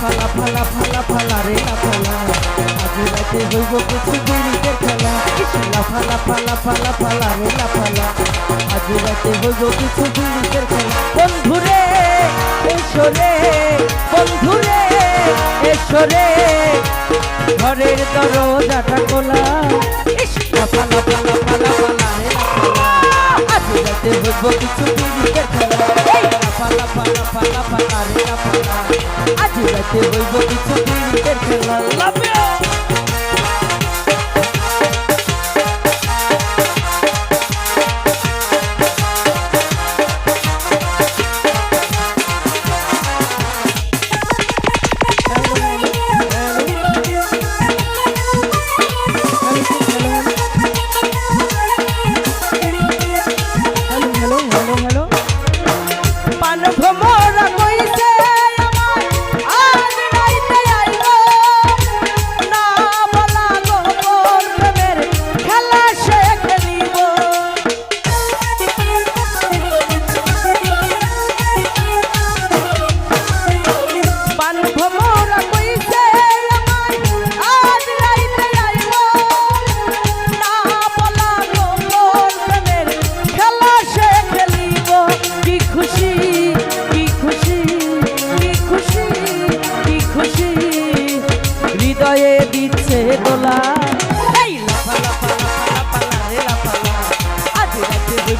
ফালা ফালা ফালা রে ফালা আজ রাতে হইব কিছু বিড়িতে খেলা ফালা ফালা ফালা ফালা ফালা রে ফালা আজ রাতে হইব কিছু বিড়িতে খেলা বন্ধুরে এসরে বন্ধুরে এসরে ঘরের দরজাটা খোলা ফালা ফালা ফালা ফালা হইব কিছু বিড়িতে খেলা লাফালা ফালা ফালা ফালা রে লাফালা আজ রাতে হইব কিছু বিড়িতে খেলা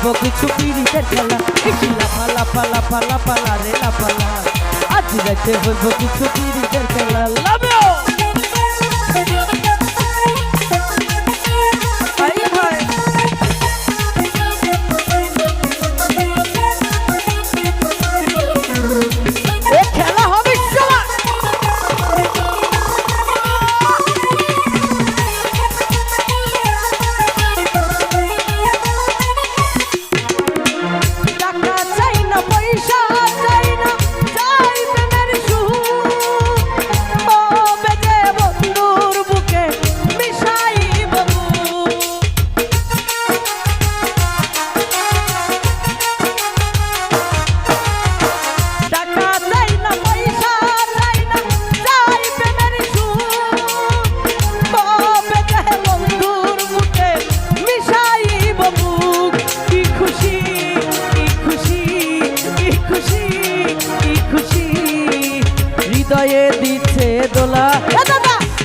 হইব কিছু পিড়িতের খেলা ইস লাফা লাফা লাফা লাফা লা রে লাফা লা। আজ রাতে হইব কিছু পিড়িতের খেলা লাভেও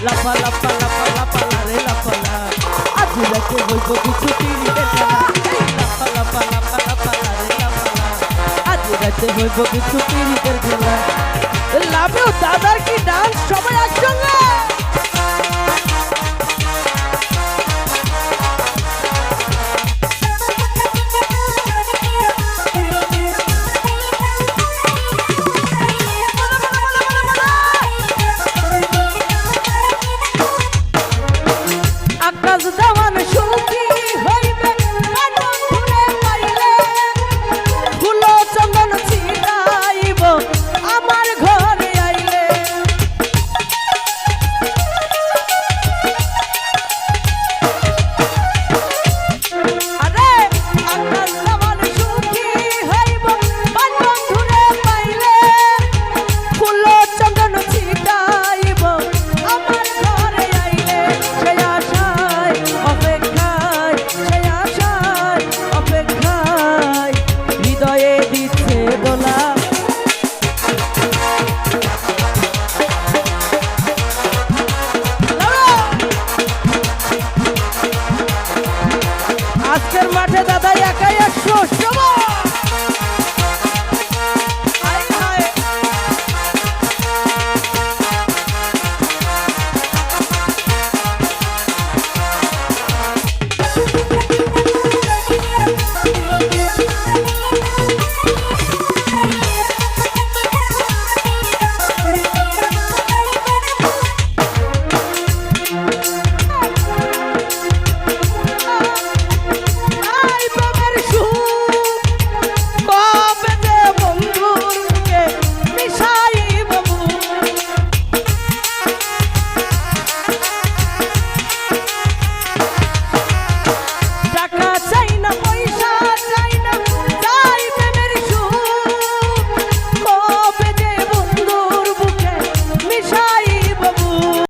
লাফা লাফা লাফা লাফা রে লাফা লা আজ রাতে হইব কিছু খেলা এই লাফা লাফা লাফা লাফা রে লাফা লা আজ রাতে হইব কিছু পিড়িতের খেলা দামান